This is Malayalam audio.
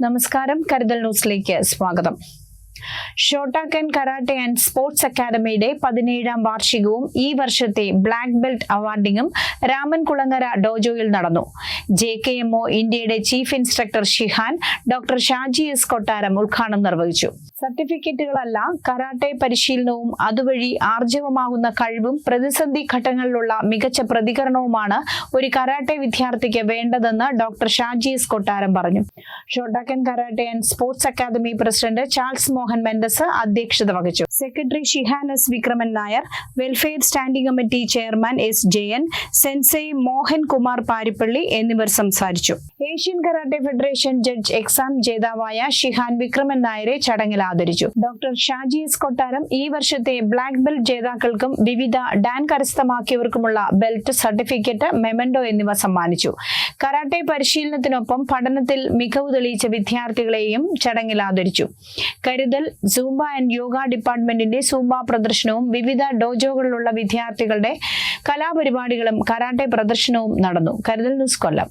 നമസ്കാരം. കരുതൽ ന്യൂസിലേക്ക് സ്വാഗതം. ഷോട്ടാക്കൻ കരാട്ടെ ആൻഡ് സ്പോർട്സ് അക്കാദമിയുടെ പതിനേഴാം വാർഷികവും ഈ വർഷത്തെ ബ്ലാക്ക് ബെൽറ്റ് അവാർഡിങ്ങും രാമൻകുളങ്ങര ഡോജോയിൽ നടന്നു. ജെ കെ എം ഒ ഇന്ത്യയുടെ chief instructor Shihan doctor Shaji S Kottaram ഉദ്ഘാടനം നിർവഹിച്ചു. സർട്ടിഫിക്കറ്റുകളല്ല കരാട്ടെ പരിശീലനവും അതുവഴി ആർജവമാകുന്ന കഴിവും പ്രതിസന്ധി ഘട്ടങ്ങളിലുള്ള മികച്ച പ്രതികരണവുമാണ് ഒരു കരാട്ടെ വിദ്യാർത്ഥിക്ക് വേണ്ടതെന്ന് ഡോക്ടർ ഷാജി എസ് കൊട്ടാരം പറഞ്ഞു. Shotokan karate and sports academy president Charles Mohan Mendes അധ്യക്ഷത വഹിച്ചു. Secretary ഷിഹാനസ് Vikraman Nair welfare standing committee chairman S Jayan sensei Mohan Kumar Parippally എന്നിവർ സംസാരിച്ചു. Asian karate federation judge exam ജേതാവായ ഷിഹാൻ വിക്രമൻ നായരെ ചടങ്ങിൽ ആദരിച്ചു. ഡോക്ടർ ഷാജി എസ് കൊട്ടാരം ഈ വർഷത്തെ ബ്ലാക്ക് ബെൽറ്റ് ജേതാക്കൾക്കും വിവിധ ഡാൻ കരസ്ഥമാക്കിയവർക്കുമുള്ള ബെൽറ്റ് സർട്ടിഫിക്കറ്റ് മെമൻഡോ എന്നിവ സമ്മാനിച്ചു. കരാട്ടെ പരിശീലനത്തിനൊപ്പം പഠനത്തിൽ മികവ് തെളിയിച്ച വിദ്യാർത്ഥികളെയും ചടങ്ങിൽ ആദരിച്ചു. കരുതൽ സൂംബ ആൻഡ് യോഗ ഡിപ്പാർട്ട്മെന്റിന്റെ സൂംബ പ്രദർശനവും വിവിധ ഡോജോകളിലുള്ള വിദ്യാർത്ഥികളുടെ കലാപരിപാടികളും കരാട്ടെ പ്രദർശനവും നടന്നു. കരുതൽ ന്യൂസ് കൊല്ലം.